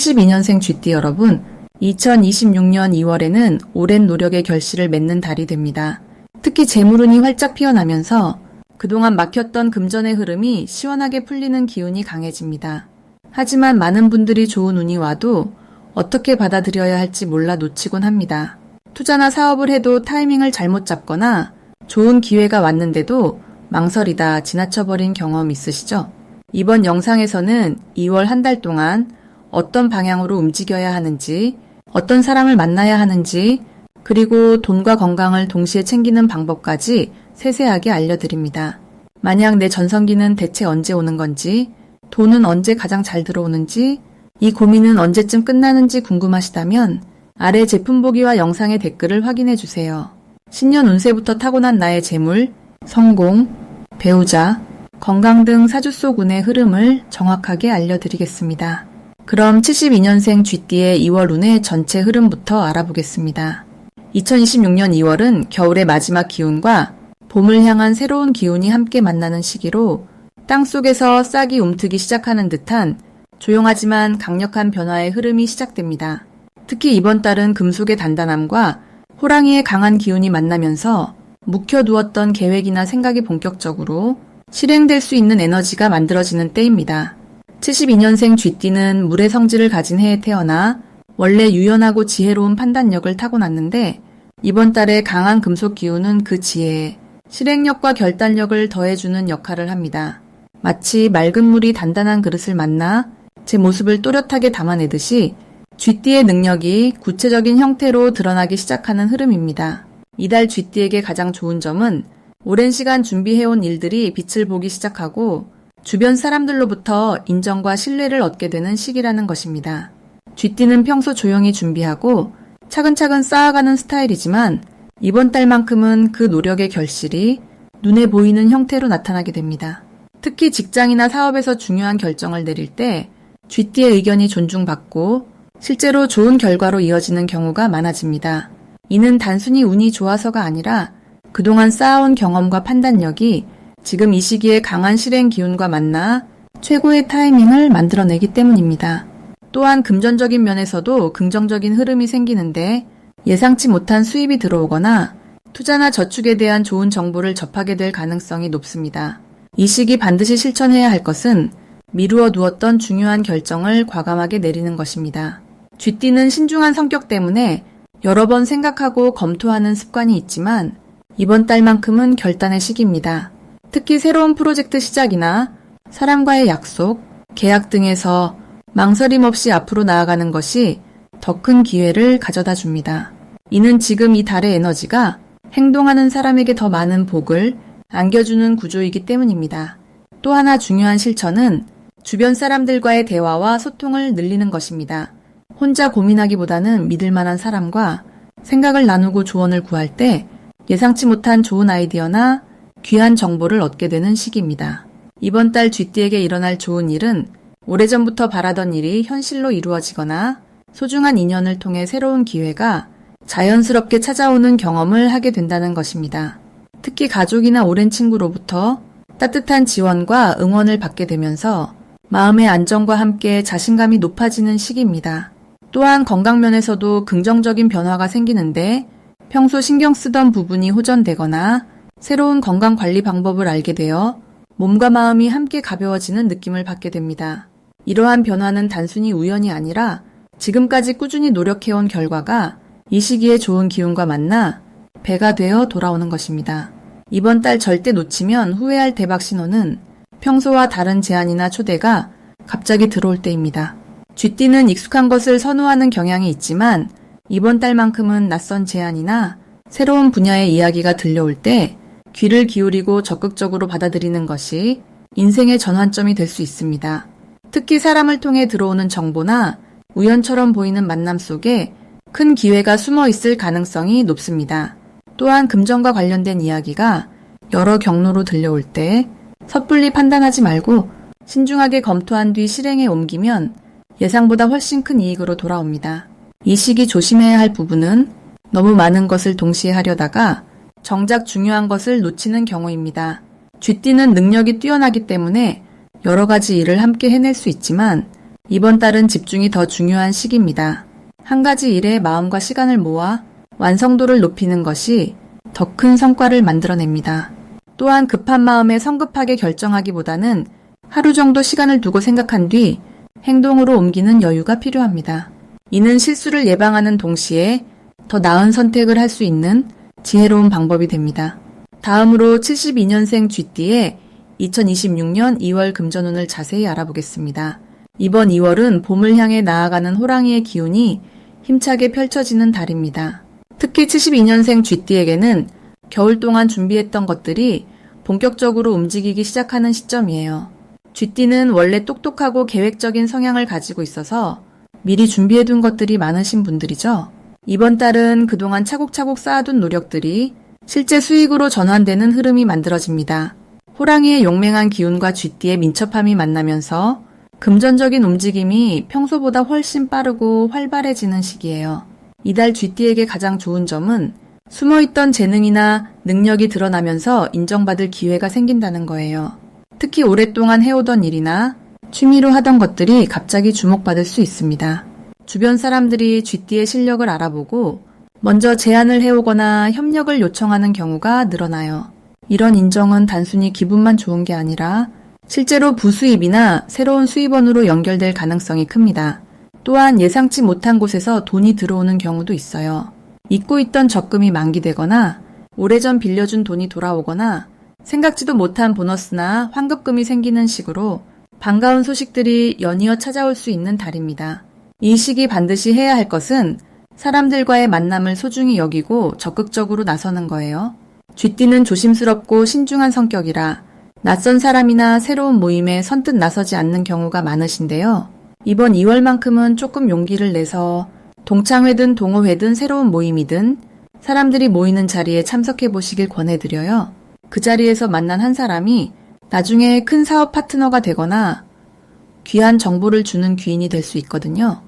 72년생 쥐띠 여러분, 2026년 2월에는 오랜 노력의 결실을 맺는 달이 됩니다. 특히 재물운이 활짝 피어나면서 그동안 막혔던 금전의 흐름이 시원하게 풀리는 기운이 강해집니다. 하지만 많은 분들이 좋은 운이 와도 어떻게 받아들여야 할지 몰라 놓치곤 합니다. 투자나 사업을 해도 타이밍을 잘못 잡거나 좋은 기회가 왔는데도 망설이다 지나쳐버린 경험 있으시죠? 이번 영상에서는 2월 한 달 동안 어떤 방향으로 움직여야 하는지, 어떤 사람을 만나야 하는지, 그리고 돈과 건강을 동시에 챙기는 방법까지 세세하게 알려드립니다. 만약 내 전성기는 대체 언제 오는 건지, 돈은 언제 가장 잘 들어오는지, 이 고민은 언제쯤 끝나는지 궁금하시다면 아래 제품 보기와 영상의 댓글을 확인해 주세요. 신년 운세부터 타고난 나의 재물, 성공, 배우자, 건강 등 사주 속 운의 흐름을 정확하게 알려드리겠습니다. 그럼 72년생 쥐띠의 2월 운의 전체 흐름부터 알아보겠습니다. 2026년 2월은 겨울의 마지막 기운과 봄을 향한 새로운 기운이 함께 만나는 시기로 땅 속에서 싹이 움트기 시작하는 듯한 조용하지만 강력한 변화의 흐름이 시작됩니다. 특히 이번 달은 금속의 단단함과 호랑이의 강한 기운이 만나면서 묵혀두었던 계획이나 생각이 본격적으로 실행될 수 있는 에너지가 만들어지는 때입니다. 72년생 쥐띠는 물의 성질을 가진 해에 태어나 원래 유연하고 지혜로운 판단력을 타고났는데 이번 달에 강한 금속 기운은 그 지혜에 실행력과 결단력을 더해주는 역할을 합니다. 마치 맑은 물이 단단한 그릇을 만나 제 모습을 또렷하게 담아내듯이 쥐띠의 능력이 구체적인 형태로 드러나기 시작하는 흐름입니다. 이달 쥐띠에게 가장 좋은 점은 오랜 시간 준비해온 일들이 빛을 보기 시작하고 주변 사람들로부터 인정과 신뢰를 얻게 되는 시기라는 것입니다. 쥐띠는 평소 조용히 준비하고 차근차근 쌓아가는 스타일이지만 이번 달만큼은 그 노력의 결실이 눈에 보이는 형태로 나타나게 됩니다. 특히 직장이나 사업에서 중요한 결정을 내릴 때 쥐띠의 의견이 존중받고 실제로 좋은 결과로 이어지는 경우가 많아집니다. 이는 단순히 운이 좋아서가 아니라 그동안 쌓아온 경험과 판단력이 지금 이 시기에 강한 실행 기운과 만나 최고의 타이밍을 만들어내기 때문입니다. 또한 금전적인 면에서도 긍정적인 흐름이 생기는데 예상치 못한 수입이 들어오거나 투자나 저축에 대한 좋은 정보를 접하게 될 가능성이 높습니다. 이 시기 반드시 실천해야 할 것은 미루어 두었던 중요한 결정을 과감하게 내리는 것입니다. 쥐띠는 신중한 성격 때문에 여러 번 생각하고 검토하는 습관이 있지만 이번 달만큼은 결단의 시기입니다. 특히 새로운 프로젝트 시작이나 사람과의 약속, 계약 등에서 망설임 없이 앞으로 나아가는 것이 더 큰 기회를 가져다 줍니다. 이는 지금 이 달의 에너지가 행동하는 사람에게 더 많은 복을 안겨주는 구조이기 때문입니다. 또 하나 중요한 실천은 주변 사람들과의 대화와 소통을 늘리는 것입니다. 혼자 고민하기보다는 믿을 만한 사람과 생각을 나누고 조언을 구할 때 예상치 못한 좋은 아이디어나 귀한 정보를 얻게 되는 시기입니다. 이번 달 쥐띠에게 일어날 좋은 일은 오래전부터 바라던 일이 현실로 이루어지거나 소중한 인연을 통해 새로운 기회가 자연스럽게 찾아오는 경험을 하게 된다는 것입니다. 특히 가족이나 오랜 친구로부터 따뜻한 지원과 응원을 받게 되면서 마음의 안정과 함께 자신감이 높아지는 시기입니다. 또한 건강면에서도 긍정적인 변화가 생기는데 평소 신경 쓰던 부분이 호전되거나 새로운 건강 관리 방법을 알게 되어 몸과 마음이 함께 가벼워지는 느낌을 받게 됩니다. 이러한 변화는 단순히 우연이 아니라 지금까지 꾸준히 노력해온 결과가 이 시기에 좋은 기운과 만나 배가 되어 돌아오는 것입니다. 이번 달 절대 놓치면 후회할 대박 신호는 평소와 다른 제안이나 초대가 갑자기 들어올 때입니다. 쥐띠는 익숙한 것을 선호하는 경향이 있지만 이번 달만큼은 낯선 제안이나 새로운 분야의 이야기가 들려올 때 귀를 기울이고 적극적으로 받아들이는 것이 인생의 전환점이 될 수 있습니다. 특히 사람을 통해 들어오는 정보나 우연처럼 보이는 만남 속에 큰 기회가 숨어 있을 가능성이 높습니다. 또한 금전과 관련된 이야기가 여러 경로로 들려올 때 섣불리 판단하지 말고 신중하게 검토한 뒤 실행에 옮기면 예상보다 훨씬 큰 이익으로 돌아옵니다. 이 시기 조심해야 할 부분은 너무 많은 것을 동시에 하려다가 정작 중요한 것을 놓치는 경우입니다. 쥐띠는 능력이 뛰어나기 때문에 여러 가지 일을 함께 해낼 수 있지만 이번 달은 집중이 더 중요한 시기입니다. 한 가지 일에 마음과 시간을 모아 완성도를 높이는 것이 더 큰 성과를 만들어냅니다. 또한 급한 마음에 성급하게 결정하기보다는 하루 정도 시간을 두고 생각한 뒤 행동으로 옮기는 여유가 필요합니다. 이는 실수를 예방하는 동시에 더 나은 선택을 할 수 있는 지혜로운 방법이 됩니다. 다음으로 72년생 쥐띠의 2026년 2월 금전운을 자세히 알아보겠습니다. 이번 2월은 봄을 향해 나아가는 호랑이의 기운이 힘차게 펼쳐지는 달입니다. 특히 72년생 쥐띠에게는 겨울 동안 준비했던 것들이 본격적으로 움직이기 시작하는 시점이에요. 쥐띠는 원래 똑똑하고 계획적인 성향을 가지고 있어서 미리 준비해둔 것들이 많으신 분들이죠. 이번 달은 그동안 차곡차곡 쌓아둔 노력들이 실제 수익으로 전환되는 흐름이 만들어집니다. 호랑이의 용맹한 기운과 쥐띠의 민첩함이 만나면서 금전적인 움직임이 평소보다 훨씬 빠르고 활발해지는 시기예요. 이달 쥐띠에게 가장 좋은 점은 숨어있던 재능이나 능력이 드러나면서 인정받을 기회가 생긴다는 거예요. 특히 오랫동안 해오던 일이나 취미로 하던 것들이 갑자기 주목받을 수 있습니다. 주변 사람들이 쥐띠의 실력을 알아보고 먼저 제안을 해오거나 협력을 요청하는 경우가 늘어나요. 이런 인정은 단순히 기분만 좋은 게 아니라 실제로 부수입이나 새로운 수입원으로 연결될 가능성이 큽니다. 또한 예상치 못한 곳에서 돈이 들어오는 경우도 있어요. 잊고 있던 적금이 만기되거나 오래전 빌려준 돈이 돌아오거나 생각지도 못한 보너스나 환급금이 생기는 식으로 반가운 소식들이 연이어 찾아올 수 있는 달입니다. 이 시기 반드시 해야 할 것은 사람들과의 만남을 소중히 여기고 적극적으로 나서는 거예요. 쥐띠는 조심스럽고 신중한 성격이라 낯선 사람이나 새로운 모임에 선뜻 나서지 않는 경우가 많으신데요. 이번 2월만큼은 조금 용기를 내서 동창회든 동호회든 새로운 모임이든 사람들이 모이는 자리에 참석해 보시길 권해드려요. 그 자리에서 만난 한 사람이 나중에 큰 사업 파트너가 되거나 귀한 정보를 주는 귀인이 될 수 있거든요.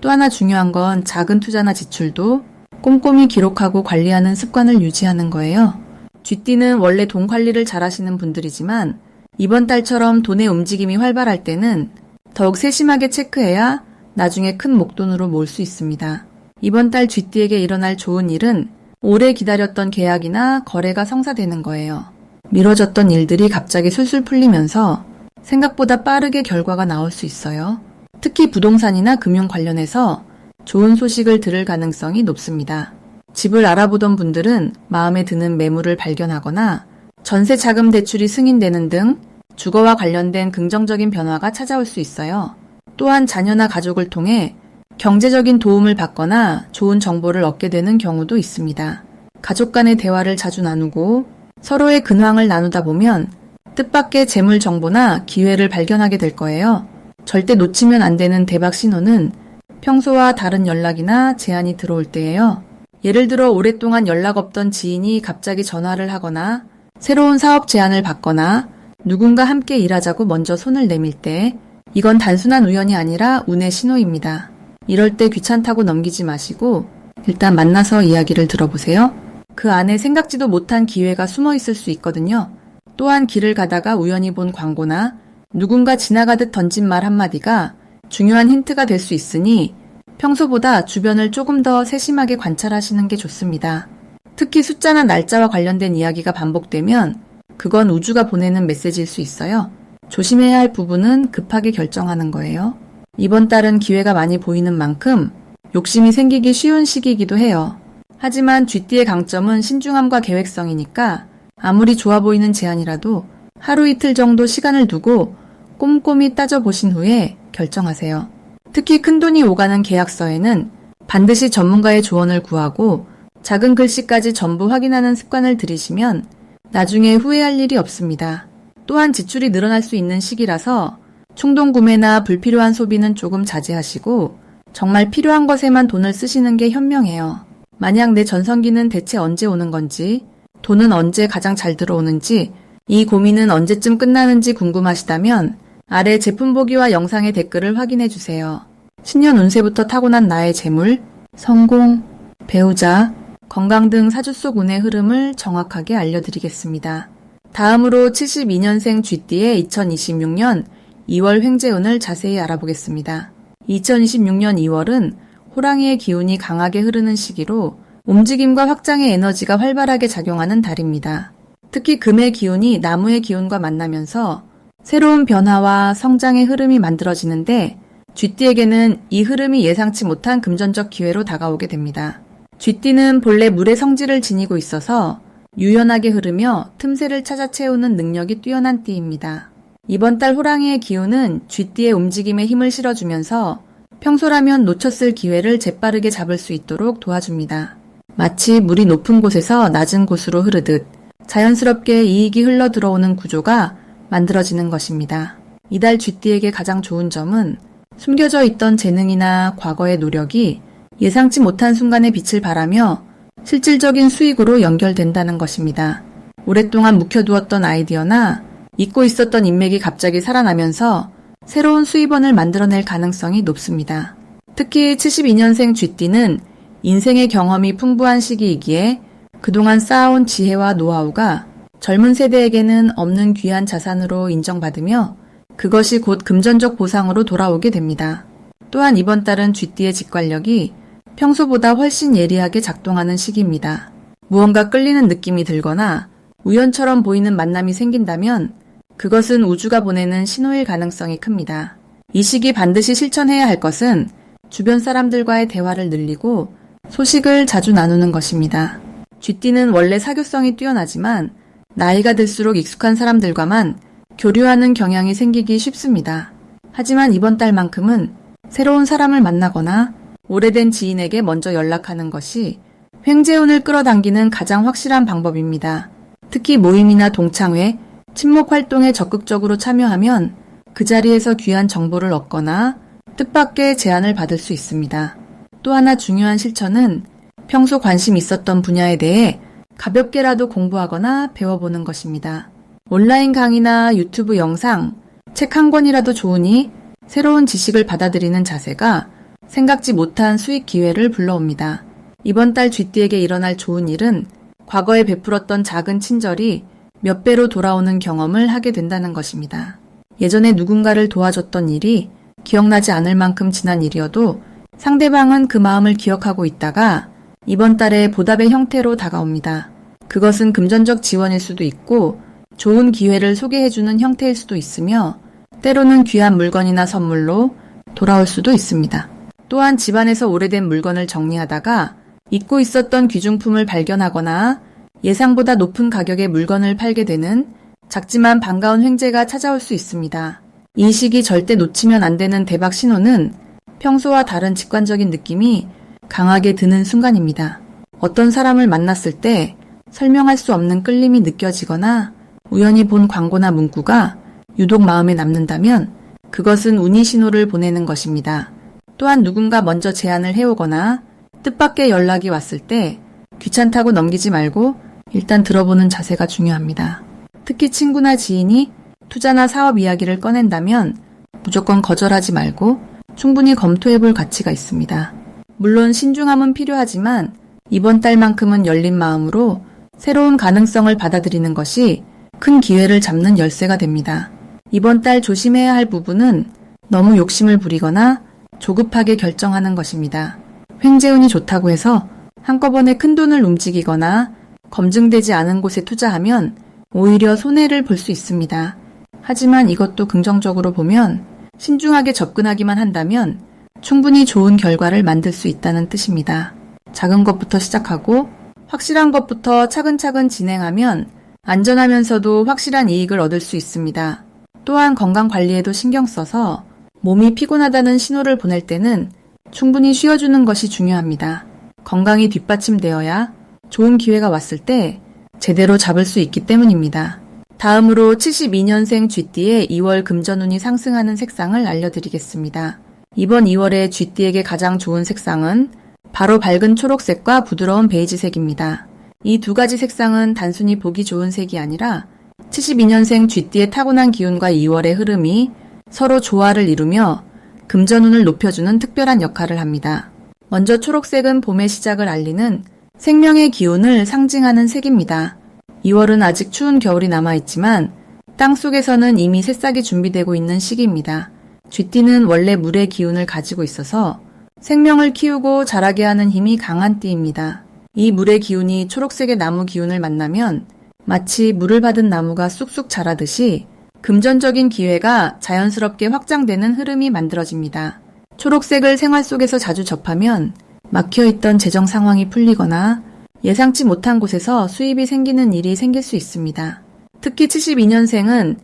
또 하나 중요한 건 작은 투자나 지출도 꼼꼼히 기록하고 관리하는 습관을 유지하는 거예요. 쥐띠는 원래 돈 관리를 잘 하시는 분들이지만 이번 달처럼 돈의 움직임이 활발할 때는 더욱 세심하게 체크해야 나중에 큰 목돈으로 모을 수 있습니다. 이번 달 쥐띠에게 일어날 좋은 일은 오래 기다렸던 계약이나 거래가 성사되는 거예요. 미뤄졌던 일들이 갑자기 술술 풀리면서 생각보다 빠르게 결과가 나올 수 있어요. 특히 부동산이나 금융 관련해서 좋은 소식을 들을 가능성이 높습니다. 집을 알아보던 분들은 마음에 드는 매물을 발견하거나 전세 자금 대출이 승인되는 등 주거와 관련된 긍정적인 변화가 찾아올 수 있어요. 또한 자녀나 가족을 통해 경제적인 도움을 받거나 좋은 정보를 얻게 되는 경우도 있습니다. 가족 간의 대화를 자주 나누고 서로의 근황을 나누다 보면 뜻밖의 재물 정보나 기회를 발견하게 될 거예요. 절대 놓치면 안 되는 대박 신호는 평소와 다른 연락이나 제안이 들어올 때예요. 예를 들어 오랫동안 연락 없던 지인이 갑자기 전화를 하거나 새로운 사업 제안을 받거나 누군가 함께 일하자고 먼저 손을 내밀 때 이건 단순한 우연이 아니라 운의 신호입니다. 이럴 때 귀찮다고 넘기지 마시고 일단 만나서 이야기를 들어보세요. 그 안에 생각지도 못한 기회가 숨어 있을 수 있거든요. 또한 길을 가다가 우연히 본 광고나 누군가 지나가듯 던진 말 한마디가 중요한 힌트가 될 수 있으니 평소보다 주변을 조금 더 세심하게 관찰하시는 게 좋습니다. 특히 숫자나 날짜와 관련된 이야기가 반복되면 그건 우주가 보내는 메시지일 수 있어요. 조심해야 할 부분은 급하게 결정하는 거예요. 이번 달은 기회가 많이 보이는 만큼 욕심이 생기기 쉬운 시기이기도 해요. 하지만 쥐띠의 강점은 신중함과 계획성이니까 아무리 좋아 보이는 제안이라도 하루 이틀 정도 시간을 두고 꼼꼼히 따져보신 후에 결정하세요. 특히 큰돈이 오가는 계약서에는 반드시 전문가의 조언을 구하고 작은 글씨까지 전부 확인하는 습관을 들이시면 나중에 후회할 일이 없습니다. 또한 지출이 늘어날 수 있는 시기라서 충동 구매나 불필요한 소비는 조금 자제하시고 정말 필요한 것에만 돈을 쓰시는 게 현명해요. 만약 내 전성기는 대체 언제 오는 건지, 돈은 언제 가장 잘 들어오는지, 이 고민은 언제쯤 끝나는지 궁금하시다면 아래 제품 보기와 영상의 댓글을 확인해 주세요. 신년 운세부터 타고난 나의 재물, 성공, 배우자, 건강 등 사주 속 운의 흐름을 정확하게 알려드리겠습니다. 다음으로 72년생 쥐띠의 2026년 2월 횡재운을 자세히 알아보겠습니다. 2026년 2월은 호랑이의 기운이 강하게 흐르는 시기로 움직임과 확장의 에너지가 활발하게 작용하는 달입니다. 특히 금의 기운이 나무의 기운과 만나면서 새로운 변화와 성장의 흐름이 만들어지는데 쥐띠에게는 이 흐름이 예상치 못한 금전적 기회로 다가오게 됩니다. 쥐띠는 본래 물의 성질을 지니고 있어서 유연하게 흐르며 틈새를 찾아 채우는 능력이 뛰어난 띠입니다. 이번 달 호랑이의 기운은 쥐띠의 움직임에 힘을 실어주면서 평소라면 놓쳤을 기회를 재빠르게 잡을 수 있도록 도와줍니다. 마치 물이 높은 곳에서 낮은 곳으로 흐르듯 자연스럽게 이익이 흘러 들어오는 구조가 만들어지는 것입니다. 이달 쥐띠에게 가장 좋은 점은 숨겨져 있던 재능이나 과거의 노력이 예상치 못한 순간에 빛을 발하며 실질적인 수익으로 연결된다는 것입니다. 오랫동안 묵혀두었던 아이디어나 잊고 있었던 인맥이 갑자기 살아나면서 새로운 수입원을 만들어낼 가능성이 높습니다. 특히 72년생 쥐띠는 인생의 경험이 풍부한 시기이기에 그동안 쌓아온 지혜와 노하우가 젊은 세대에게는 없는 귀한 자산으로 인정받으며 그것이 곧 금전적 보상으로 돌아오게 됩니다. 또한 이번 달은 쥐띠의 직관력이 평소보다 훨씬 예리하게 작동하는 시기입니다. 무언가 끌리는 느낌이 들거나 우연처럼 보이는 만남이 생긴다면 그것은 우주가 보내는 신호일 가능성이 큽니다. 이 시기 반드시 실천해야 할 것은 주변 사람들과의 대화를 늘리고 소식을 자주 나누는 것입니다. 쥐띠는 원래 사교성이 뛰어나지만 나이가 들수록 익숙한 사람들과만 교류하는 경향이 생기기 쉽습니다. 하지만 이번 달만큼은 새로운 사람을 만나거나 오래된 지인에게 먼저 연락하는 것이 횡재운을 끌어당기는 가장 확실한 방법입니다. 특히 모임이나 동창회, 친목 활동에 적극적으로 참여하면 그 자리에서 귀한 정보를 얻거나 뜻밖의 제안을 받을 수 있습니다. 또 하나 중요한 실천은 평소 관심 있었던 분야에 대해 가볍게라도 공부하거나 배워보는 것입니다. 온라인 강의나 유튜브 영상, 책 한 권이라도 좋으니 새로운 지식을 받아들이는 자세가 생각지 못한 수익 기회를 불러옵니다. 이번 달 쥐띠에게 일어날 좋은 일은 과거에 베풀었던 작은 친절이 몇 배로 돌아오는 경험을 하게 된다는 것입니다. 예전에 누군가를 도와줬던 일이 기억나지 않을 만큼 지난 일이어도 상대방은 그 마음을 기억하고 있다가 이번 달에 보답의 형태로 다가옵니다. 그것은 금전적 지원일 수도 있고 좋은 기회를 소개해주는 형태일 수도 있으며 때로는 귀한 물건이나 선물로 돌아올 수도 있습니다. 또한 집안에서 오래된 물건을 정리하다가 잊고 있었던 귀중품을 발견하거나 예상보다 높은 가격의 물건을 팔게 되는 작지만 반가운 횡재가 찾아올 수 있습니다. 이 시기 절대 놓치면 안 되는 대박 신호는 평소와 다른 직관적인 느낌이 강하게 드는 순간입니다. 어떤 사람을 만났을 때 설명할 수 없는 끌림이 느껴지거나 우연히 본 광고나 문구가 유독 마음에 남는다면 그것은 운이 신호를 보내는 것입니다. 또한 누군가 먼저 제안을 해오거나 뜻밖의 연락이 왔을 때 귀찮다고 넘기지 말고 일단 들어보는 자세가 중요합니다. 특히 친구나 지인이 투자나 사업 이야기를 꺼낸다면 무조건 거절하지 말고 충분히 검토해 볼 가치가 있습니다. 물론 신중함은 필요하지만 이번 달만큼은 열린 마음으로 새로운 가능성을 받아들이는 것이 큰 기회를 잡는 열쇠가 됩니다. 이번 달 조심해야 할 부분은 너무 욕심을 부리거나 조급하게 결정하는 것입니다. 횡재운이 좋다고 해서 한꺼번에 큰 돈을 움직이거나 검증되지 않은 곳에 투자하면 오히려 손해를 볼 수 있습니다. 하지만 이것도 긍정적으로 보면 신중하게 접근하기만 한다면 충분히 좋은 결과를 만들 수 있다는 뜻입니다. 작은 것부터 시작하고 확실한 것부터 차근차근 진행하면 안전하면서도 확실한 이익을 얻을 수 있습니다. 또한 건강 관리에도 신경 써서 몸이 피곤하다는 신호를 보낼 때는 충분히 쉬어주는 것이 중요합니다. 건강이 뒷받침되어야 좋은 기회가 왔을 때 제대로 잡을 수 있기 때문입니다. 다음으로 72년생 쥐띠의 2월 금전운이 상승하는 색상을 알려드리겠습니다. 이번 2월에 쥐띠에게 가장 좋은 색상은 바로 밝은 초록색과 부드러운 베이지색입니다. 이 두 가지 색상은 단순히 보기 좋은 색이 아니라 72년생 쥐띠의 타고난 기운과 2월의 흐름이 서로 조화를 이루며 금전운을 높여주는 특별한 역할을 합니다. 먼저 초록색은 봄의 시작을 알리는 생명의 기운을 상징하는 색입니다. 2월은 아직 추운 겨울이 남아있지만 땅 속에서는 이미 새싹이 준비되고 있는 시기입니다. 쥐띠는 원래 물의 기운을 가지고 있어서 생명을 키우고 자라게 하는 힘이 강한 띠입니다. 이 물의 기운이 초록색의 나무 기운을 만나면 마치 물을 받은 나무가 쑥쑥 자라듯이 금전적인 기회가 자연스럽게 확장되는 흐름이 만들어집니다. 초록색을 생활 속에서 자주 접하면 막혀있던 재정 상황이 풀리거나 예상치 못한 곳에서 수입이 생기는 일이 생길 수 있습니다. 특히 72년생은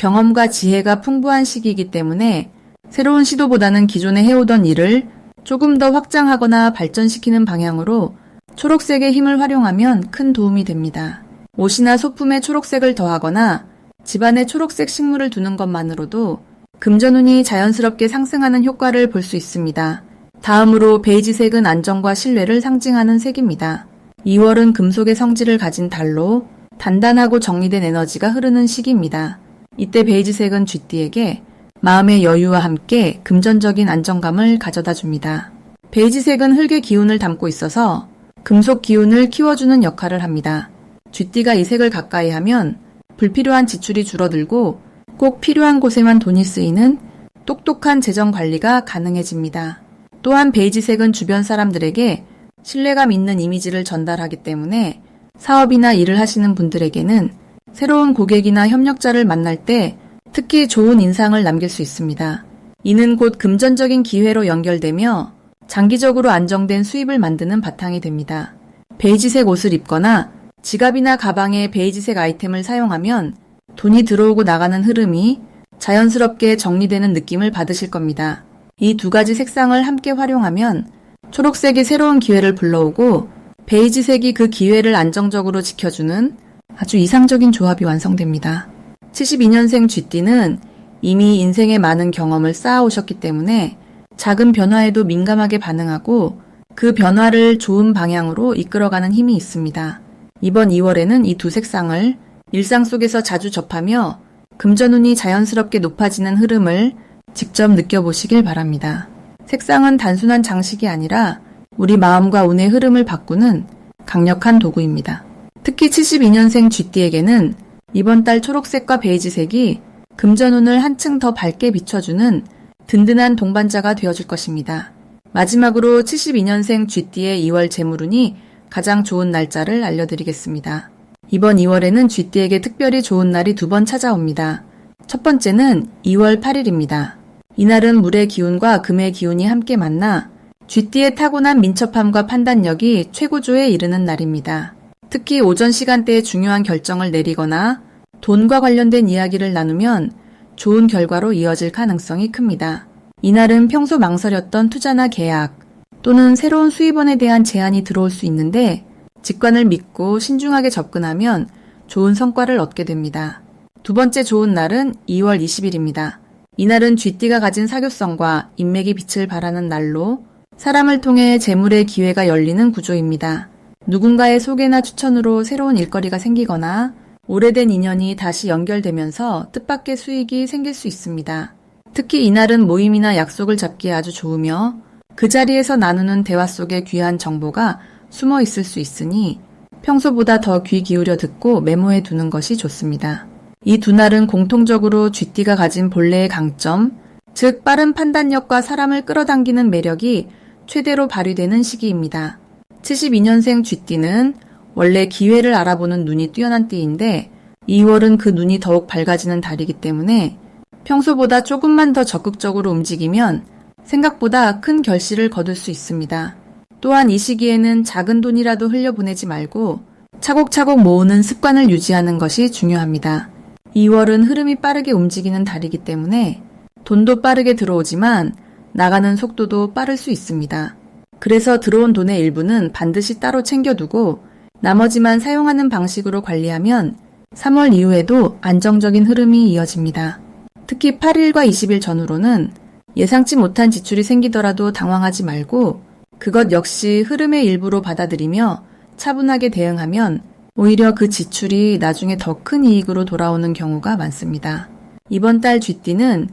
경험과 지혜가 풍부한 시기이기 때문에 새로운 시도보다는 기존에 해오던 일을 조금 더 확장하거나 발전시키는 방향으로 초록색의 힘을 활용하면 큰 도움이 됩니다. 옷이나 소품에 초록색을 더하거나 집안에 초록색 식물을 두는 것만으로도 금전운이 자연스럽게 상승하는 효과를 볼 수 있습니다. 다음으로 베이지색은 안정과 신뢰를 상징하는 색입니다. 2월은 금속의 성질을 가진 달로 단단하고 정리된 에너지가 흐르는 시기입니다. 이때 베이지색은 쥐띠에게 마음의 여유와 함께 금전적인 안정감을 가져다 줍니다. 베이지색은 흙의 기운을 담고 있어서 금속 기운을 키워주는 역할을 합니다. 쥐띠가 이 색을 가까이 하면 불필요한 지출이 줄어들고 꼭 필요한 곳에만 돈이 쓰이는 똑똑한 재정 관리가 가능해집니다. 또한 베이지색은 주변 사람들에게 신뢰감 있는 이미지를 전달하기 때문에 사업이나 일을 하시는 분들에게는 새로운 고객이나 협력자를 만날 때 특히 좋은 인상을 남길 수 있습니다. 이는 곧 금전적인 기회로 연결되며 장기적으로 안정된 수입을 만드는 바탕이 됩니다. 베이지색 옷을 입거나 지갑이나 가방에 베이지색 아이템을 사용하면 돈이 들어오고 나가는 흐름이 자연스럽게 정리되는 느낌을 받으실 겁니다. 이 두 가지 색상을 함께 활용하면 초록색이 새로운 기회를 불러오고 베이지색이 그 기회를 안정적으로 지켜주는 아주 이상적인 조합이 완성됩니다. 72년생 쥐띠는 이미 인생의 많은 경험을 쌓아오셨기 때문에 작은 변화에도 민감하게 반응하고 그 변화를 좋은 방향으로 이끌어가는 힘이 있습니다. 이번 2월에는 이 두 색상을 일상 속에서 자주 접하며 금전운이 자연스럽게 높아지는 흐름을 직접 느껴보시길 바랍니다. 색상은 단순한 장식이 아니라 우리 마음과 운의 흐름을 바꾸는 강력한 도구입니다. 특히 72년생 쥐띠에게는 이번 달 초록색과 베이지색이 금전운을 한층 더 밝게 비춰주는 든든한 동반자가 되어줄 것입니다. 마지막으로 72년생 쥐띠의 2월 재물운이 가장 좋은 날짜를 알려드리겠습니다. 이번 2월에는 쥐띠에게 특별히 좋은 날이 두 번 찾아옵니다. 첫 번째는 2월 8일입니다. 이날은 물의 기운과 금의 기운이 함께 만나 쥐띠의 타고난 민첩함과 판단력이 최고조에 이르는 날입니다. 특히 오전 시간대에 중요한 결정을 내리거나 돈과 관련된 이야기를 나누면 좋은 결과로 이어질 가능성이 큽니다. 이날은 평소 망설였던 투자나 계약 또는 새로운 수입원에 대한 제안이 들어올 수 있는데 직관을 믿고 신중하게 접근하면 좋은 성과를 얻게 됩니다. 두 번째 좋은 날은 2월 20일입니다. 이날은 쥐띠가 가진 사교성과 인맥이 빛을 발하는 날로 사람을 통해 재물의 기회가 열리는 구조입니다. 누군가의 소개나 추천으로 새로운 일거리가 생기거나 오래된 인연이 다시 연결되면서 뜻밖의 수익이 생길 수 있습니다. 특히 이날은 모임이나 약속을 잡기에 아주 좋으며 그 자리에서 나누는 대화 속에 귀한 정보가 숨어 있을 수 있으니 평소보다 더 귀 기울여 듣고 메모해 두는 것이 좋습니다. 이 두 날은 공통적으로 쥐띠가 가진 본래의 강점, 즉 빠른 판단력과 사람을 끌어당기는 매력이 최대로 발휘되는 시기입니다. 72년생 쥐띠는 원래 기회를 알아보는 눈이 뛰어난 띠인데 2월은 그 눈이 더욱 밝아지는 달이기 때문에 평소보다 조금만 더 적극적으로 움직이면 생각보다 큰 결실을 거둘 수 있습니다. 또한 이 시기에는 작은 돈이라도 흘려보내지 말고 차곡차곡 모으는 습관을 유지하는 것이 중요합니다. 2월은 흐름이 빠르게 움직이는 달이기 때문에 돈도 빠르게 들어오지만 나가는 속도도 빠를 수 있습니다. 그래서 들어온 돈의 일부는 반드시 따로 챙겨두고 나머지만 사용하는 방식으로 관리하면 3월 이후에도 안정적인 흐름이 이어집니다. 특히 8일과 20일 전후로는 예상치 못한 지출이 생기더라도 당황하지 말고 그것 역시 흐름의 일부로 받아들이며 차분하게 대응하면 오히려 그 지출이 나중에 더 큰 이익으로 돌아오는 경우가 많습니다. 이번 달 쥐띠는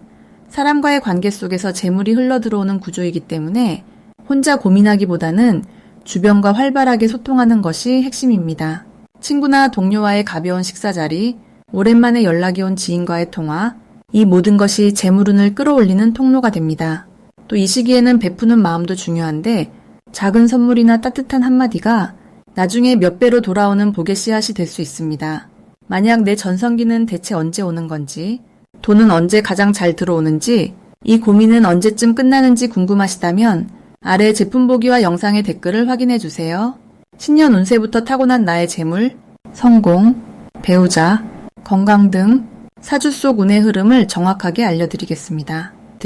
사람과의 관계 속에서 재물이 흘러 들어오는 구조이기 때문에 혼자 고민하기보다는 주변과 활발하게 소통하는 것이 핵심입니다. 친구나 동료와의 가벼운 식사 자리, 오랜만에 연락이 온 지인과의 통화, 이 모든 것이 재물운을 끌어올리는 통로가 됩니다. 또 이 시기에는 베푸는 마음도 중요한데 작은 선물이나 따뜻한 한마디가 나중에 몇 배로 돌아오는 복의 씨앗이 될 수 있습니다. 만약 내 전성기는 대체 언제 오는 건지, 돈은 언제 가장 잘 들어오는지, 이 고민은 언제쯤 끝나는지 궁금하시다면 아래 제품 보기와 영상의 댓글을 확인해 주세요. 신년 운세부터 타고난 나의 재물, 성공, 배우자, 건강 등 사주 속 운의 흐름을 정확하게 알려드리겠습니다.